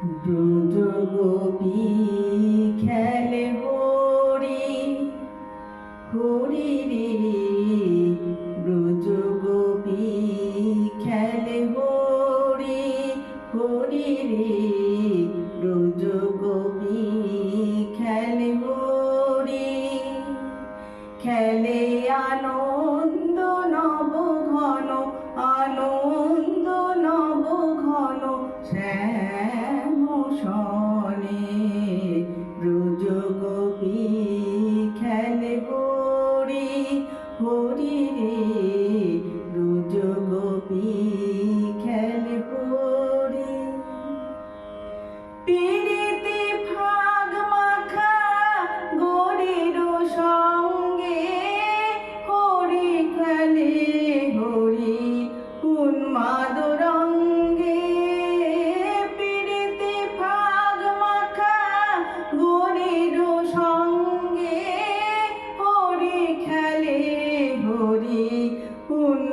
ব্রজ গোপী খেলে হরি হরি রে ব্রজ গোপী খেলে হরি হরি রে। শ্যাম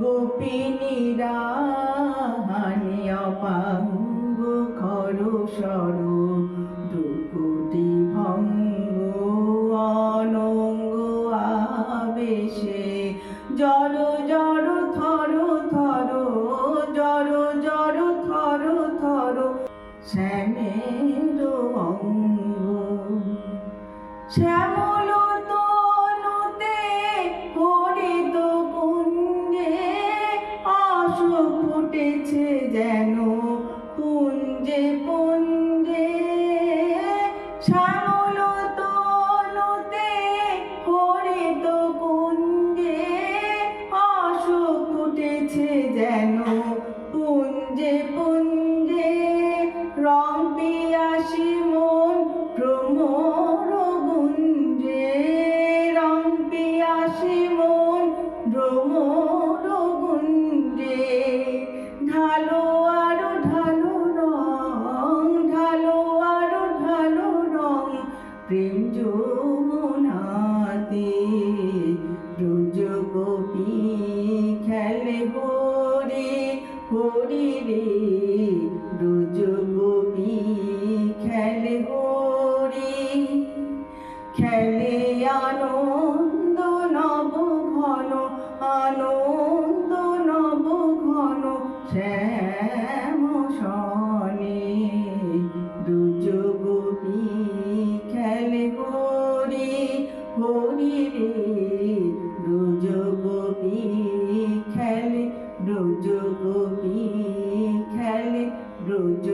গোপিনীরা হানি অপাঙ্গ খর সর দুকুটি ভঙ্গ, অনঙ্গ আবেশে। জর জর থর থর জর জর থর থর, শ্যামের অঙ্গ। শ্যাম হরি রে রুজ গোপী খেল হরি খেলে আনো রোজ গোপী খেলে রোজ